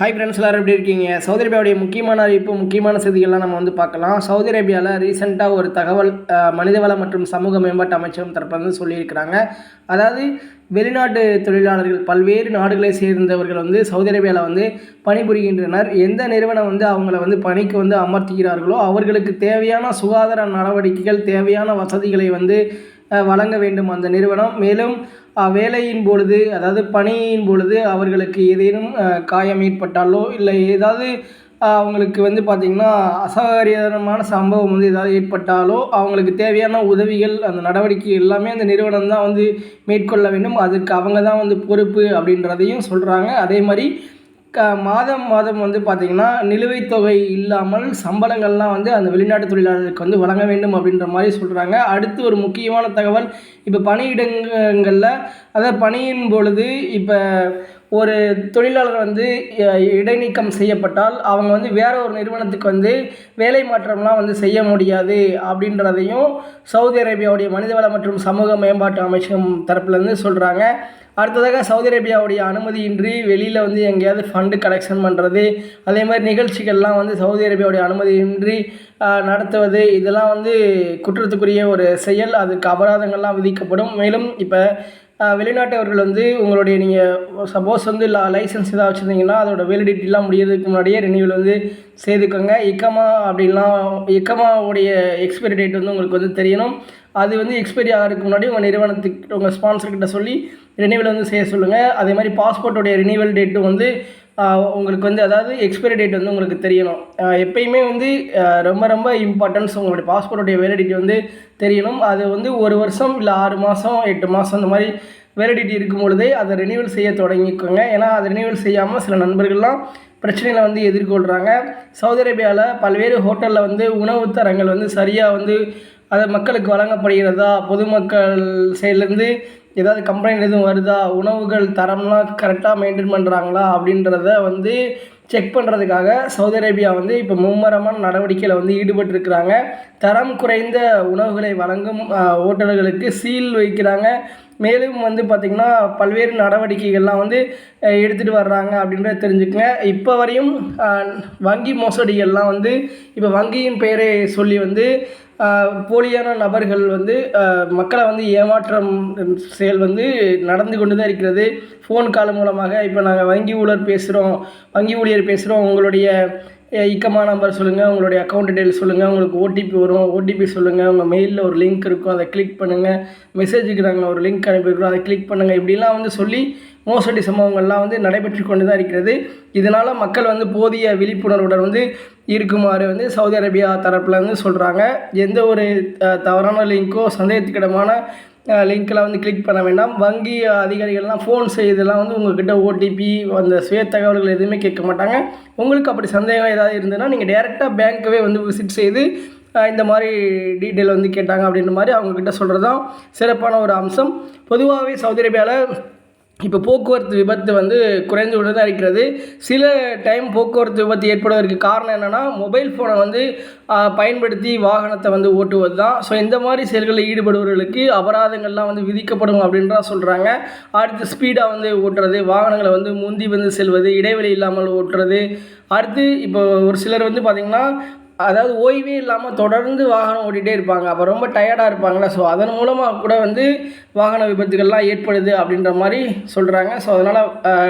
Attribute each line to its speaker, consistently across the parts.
Speaker 1: Hi friends எல்லாரும் எப்படி இருக்கீங்க? சவுதி அரேபியாவுடைய முக்கியமான அறிவிப்பு முக்கியமான செய்திகள்லாம் நம்ம வந்து பார்க்கலாம். சவுதி அரேபியாவில் ரீசெண்டாக ஒரு தகவல் மனிதவள மற்றும் சமூக மேம்பாட்டு அமைச்சகம் தரப்புலேருந்து சொல்லியிருக்கிறாங்க. அதாவது வெளிநாட்டு தொழிலாளர்கள் பல்வேறு நாடுகளை சேர்ந்தவர்கள் வந்து சவுதி அரேபியாவில் வந்து பணிபுரிகின்றனர். எந்த நிறுவனம் வந்து அவங்கள வந்து பணிக்கு வந்து அமர்த்துகிறார்களோ அவர்களுக்கு தேவையான சுகாதார நடவடிக்கைகள் தேவையான வசதிகளை வந்து வழங்க வேண்டும் அந்த நிறுவனம். மேலும் வேலையின் பொழுது அதாவது பணியின் பொழுது அவர்களுக்கு ஏதேனும் காயம் ஏற்பட்டாலோ இல்லை ஏதாவது அவங்களுக்கு வந்து பார்த்திங்கன்னா அசகாரியமான சம்பவம் வந்து ஏதாவது ஏற்பட்டாலோ அவங்களுக்கு தேவையான உதவிகள் அந்த நடவடிக்கை எல்லாமே அந்த நிறுவனம் தான் வந்து மேற்கொள்ள வேண்டும். அதுக்கு அவங்க தான் வந்து பொறுப்பு அப்படின்றதையும் சொல்கிறாங்க அதே மாதிரி க மாதம் மாதம் வந்து பார்த்திங்கன்னா நிலுவைத் தொகை இல்லாமல் சம்பளங்கள்லாம் வந்து அந்த வெளிநாட்டு தொழிலாளர்களுக்கு வந்து வழங்க வேண்டும் அப்படின்ற மாதிரி சொல்கிறாங்க அடுத்து ஒரு முக்கியமான தகவல் இப்போ பணியிடங்களில் அதாவது பணியின் பொழுது இப்போ ஒரு தொழிலாளர் வந்து இடைநீக்கம் செய்யப்பட்டால் அவங்க வந்து வேற ஒரு நிறுவனத்துக்கு வந்து வேலை மாற்றம்லாம் வந்து செய்ய முடியாது அப்படின்றதையும் சவுதி அரேபியாவுடைய மனிதவள மற்றும் சமூக மேம்பாட்டு அமைச்சகம் தரப்புலேருந்து சொல்கிறாங்க அடுத்ததாக சவுதி அரேபியாவுடைய அனுமதியின்றி வெளியில் வந்து எங்கேயாவது ஃபண்டு கலெக்ஷன் பண்ணுறது அதே மாதிரி நிகழ்ச்சிகள்லாம் வந்து சவுதி அரேபியாவுடைய அனுமதியின்றி நடத்துவது இதெல்லாம் வந்து குற்றத்துக்குரிய ஒரு செயல். அதுக்கு அபராதங்கள்லாம் விதிக்கப்படும். மேலும் இப்போ வெளிநாட்டவர்கள் வந்து உங்களுடைய நீங்கள் சப்போஸ் வந்து லைசன்ஸ் ஏதாவது வச்சுருந்தீங்கன்னா அதோட வேலிடிட்டிலாம் முடியறதுக்கு முன்னாடியே ரினியூவல் வந்து செய்துக்கோங்க. இக்கமா அப்படின்லாம் இக்கமாவுடைய எக்ஸ்பைரி டேட் வந்து உங்களுக்கு வந்து தெரியணும். அது வந்து எக்ஸ்பைரி ஆகிறதுக்கு முன்னாடி உங்கள் நிறுவனத்துக்கு உங்கள் ஸ்பான்சர்கிட்ட சொல்லி ரினீவல் வந்து செய்ய சொல்லுங்கள் அதே மாதிரி பாஸ்போர்ட்டோடைய ரினீவல் டேட்டும் வந்து உங்களுக்கு வந்து அதாவது எக்ஸ்பைரி டேட் வந்து உங்களுக்கு தெரியணும். எப்பயுமே வந்து ரொம்ப ரொம்ப இம்பார்ட்டன்ஸ் உங்களுடைய பாஸ்போர்ட்டோடைய வேலிடிட்டி வந்து தெரியணும். அது வந்து ஒரு வருஷம் இல்லை ஆறு மாதம் எட்டு மாதம் அந்த மாதிரி வேலிடிட்டி இருக்கும் பொழுதே அதை ரினியூவல் செய்ய தொடங்கிக்கோங்க. ஏன்னா அதை ரினியூவல் செய்யாமல் சில நண்பர்கள்லாம் பிரச்சனைகளை வந்து எதிர்கொள்கிறாங்க சவுதி அரேபியாவில் பல்வேறு ஹோட்டலில் வந்து உணவு தரங்கள் வந்து சரியாக வந்து அது மக்களுக்கு வழங்கப்படுகிறதா? பொதுமக்கள் சைட்லேருந்து ஏதாவது கம்ப்ளைண்ட் எதுவும் வருதா? உணவுகள் தரம்லாம் கரெக்டாக மெயின்டைன் பண்ணுறாங்களா அப்படின்றத வந்து செக் பண்ணுறதுக்காக சவுதி அரேபியா வந்து இப்போ மும்மரமான நடவடிக்கையில் வந்து ஈடுபட்டிருக்கிறாங்க. தரம் குறைந்த உணவுகளை வழங்கும் ஓட்டல்களுக்கு சீல் வைக்கிறாங்க. மேலும் வந்து பார்த்திங்கன்னா பல்வேறு நடவடிக்கைகள்லாம் வந்து எடுத்துகிட்டு வர்றாங்க அப்படின்றத தெரிஞ்சுக்கங்க. இப்போ வரையும் வங்கி மோசடிகள்லாம் வந்து இப்போ வங்கியின் பெயரை சொல்லி வந்து போலியான நபர்கள் வந்து மக்களை வந்து ஏமாற்றம் செயல் வந்து நடந்து கொண்டு தான் இருக்கிறது. ஃபோன் கால் மூலமாக இப்போ நாங்கள் வங்கி ஊழியர் பேசுகிறோம் வங்கி ஊழியர் பேசுகிறோம் உங்களுடைய இக்கமா நம்பர் சொல்லுங்கள் உங்களுடைய அக்கௌண்ட் டீட்டெயில் சொல்லுங்கள் உங்களுக்கு ஓடிபி வரும். ஓடிபி சொல்லுங்கள் உங்கள் மெயிலில் ஒரு லிங்க் இருக்கும் அதை கிளிக் பண்ணுங்கள் மெசேஜுக்கு நாங்கள் ஒரு லிங்க் அனுப்பியிருக்கிறோம் அதை கிளிக் பண்ணுங்கள் இப்படிலாம் வந்து சொல்லி மோசடி சம்பவங்கள்லாம் வந்து நடைபெற்று கொண்டு தான் இருக்கிறது. இதனால் மக்கள் வந்து போதிய விழிப்புணர்வுடன் வந்து இருக்குமாறு வந்து சவுதி அரேபியா தரப்பில் வந்து சொல்கிறாங்க எந்த ஒரு தவறான லிங்க்கோ சந்தேகத்துக்கிடமான லிங்க்கில் வந்து கிளிக் பண்ண வேண்டாம். வங்கி அதிகாரிகள்லாம் ஃபோன் செய்தெல்லாம் வந்து உங்கள்கிட்ட ஓடிபி அந்த சுய தகவல்கள் எதுவுமே கேட்க மாட்டாங்க. உங்களுக்கு அப்படி சந்தேகம் ஏதாவது இருந்ததுன்னா நீங்கள் டேரெக்டாக பேங்க்கவே வந்து விசிட் செய்து இந்த மாதிரி டீட்டெயில் வந்து கேட்டாங்க அப்படின்ற மாதிரி அவங்கக்கிட்ட சொல்கிறது தான் சிறப்பான ஒரு அம்சம். பொதுவாகவே சவுதி அரேபியாவில் இப்போ போக்குவரத்து விபத்து வந்து குறைந்து கொண்டு தான் இருக்கிறது. சில டைம் போக்குவரத்து விபத்து ஏற்படுவதற்கு காரணம் என்னென்னா மொபைல் ஃபோனை வந்து பயன்படுத்தி வாகனத்தை வந்து ஓட்டுவது தான் ஸோ இந்த மாதிரி செயல்களில் ஈடுபடுபவர்களுக்கு அபராதங்கள்லாம் வந்து விதிக்கப்படும் அப்படின்றா சொல்கிறாங்க அடுத்து ஸ்பீடாக வந்து ஓட்டுறது வாகனங்களை வந்து முந்தி வந்து செல்வது இடைவெளி இல்லாமல் ஓட்டுறது. அடுத்து இப்போ ஒரு சிலர் வந்து பார்த்திங்கன்னா அதாவது ஓய்வே இல்லாமல் தொடர்ந்து வாகனம் ஓட்டிகிட்டே இருப்பாங்க. அப்போ ரொம்ப டயர்டாக இருப்பாங்களே ஸோ அதன் மூலமாக கூட வந்து வாகன விபத்துகள்லாம் ஏற்படுது அப்படின்ற மாதிரி சொல்கிறாங்க ஸோ அதனால்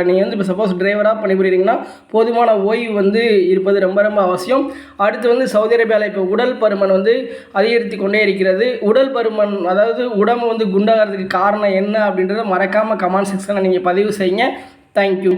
Speaker 1: நீங்கள் வந்து இப்போ சப்போஸ் டிரைவராக பணிபுரியிறீங்கன்னா போதுமான ஓய்வு வந்து இருப்பது ரொம்ப ரொம்ப அவசியம். அடுத்து வந்து சவுதி அரேபியாவில் இப்போ உடல் பருமன் வந்து அதிகரித்து கொண்டே இருக்கிறது. உடல் பருமன் அதாவது உடம்பு வந்து குண்டாகிறதுக்கு காரணம் என்ன அப்படின்றத மறக்காமல் கமெண்ட் செக்ஷனில் நீங்கள் பதிவு செய்யுங்க. தேங்க்யூ